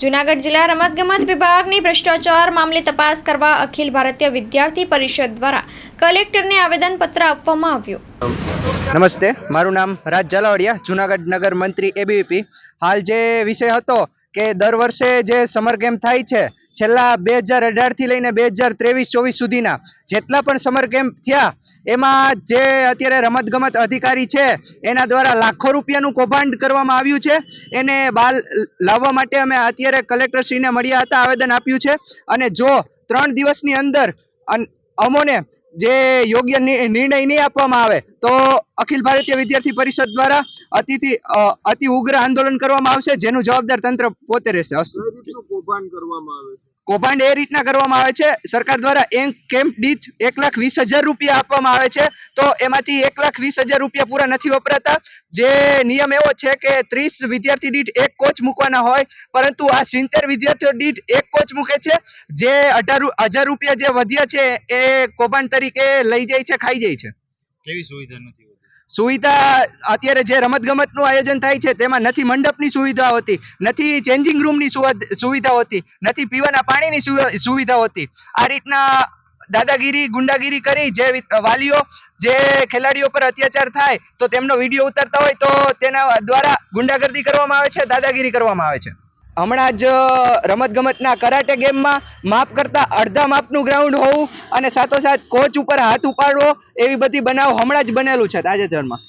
જૂનાગઢ જિલ્લા રમતગમત વિભાગની ભ્રષ્ટાચાર મામલે તપાસ કરવા અખિલ ભારતીય વિદ્યાર્થી પરિષદ દ્વારા કલેક્ટરને આવેદનપત્ર આપવામાં આવ્યું. નમસ્તે, મારું નામ રાજ જલાવડિયા જુનાગઢ નગર મંત્રી એબીવીપી હાલ જે વિષય હતો કે દર વર્ષે જે સમર કેમ્પ થાય છે છેલ્લા બે હજાર અઢારથી લઈને બે હજાર ત્રેવીસ, ચોવીસ સુધીના જેટલા પણ સમર કેમ્પ થયા, એમાં જે અત્યારે રમતગમત અધિકારી છે, એના દ્વારા લાખો રૂપિયાનું કૌભાંડ કરવામાં આવ્યું છે. એને બાલ લાવવા માટે અમે અત્યારે કલેક્ટરશ્રીને મળ્યા હતા, આવેદન આપ્યું છે. અને જો ત્રણ દિવસની અંદર અમોને જે યોગ્ય નિર્ણય નહીં આપવામાં આવે, તો અખિલ ભારતીય વિદ્યાર્થી પરિષદ દ્વારા અતિથી અતિ ઉગ્ર આંદોલન કરવામાં આવશે, જેનું જવાબદાર તંત્ર પોતે રહેશે. કરવામાં આવે છે? કૌભાંડ એ રીતના કરવામાં આવે છે. સરકાર દ્વારા એમ કેમ્પ દીઠ એક લાખ વીસ હજાર રૂપિયા આપવામાં આવે છે. તો એમાંથી એક લાખ વીસ હજાર રૂપિયા પૂરા નથી વપરાતા. જે નિયમ એવો છે કે ત્રીસ વિદ્યાર્થી દીઠ એક કોચ મૂકવાના હોય, પરંતુ આ સિત્તેર વિદ્યાર્થીઓ દીઠ એક કોચ મૂકે છે. જે અઢાર હજાર રૂપિયા જે વધ્યા છે, એ કૌભાંડ તરીકે લઈ જાય છે, ખાઈ જાય છે. કેવી સુવિધા નથી સુવિધા અત્યારે જે રમતગમતનું આયોજન થાય છે, તેમાં નથી મંડપની સુવિધા હોતી, નથી ચેન્જિંગ રૂમની સુવિધા હોતી, નથી પીવાના પાણીની સુવ- સુવિધા હોતી. આ રીતના દાદાગીરી, ગુંડાગીરી કરી જે વાલીઓ, જે ખેલાડીઓ પર અત્યાચાર થાય, તો તેમનો વીડિયો ઉતારતા હોય તો તેના દ્વારા ગુંડાગર્દી કરવામાં આવે છે, દાદાગીરી કરવામાં આવે છે. હમણાં જ રમતગમતના કરાટે ગેમમાં માપ કરતાં અડધા માપનું ગ્રાઉન્ડ હોવું અને સાથોસાથ કોચ ઉપર હાથ ઉપાડવો એવી બધી બનાવ હમણાં જ બનેલું છે તાજેતરમાં.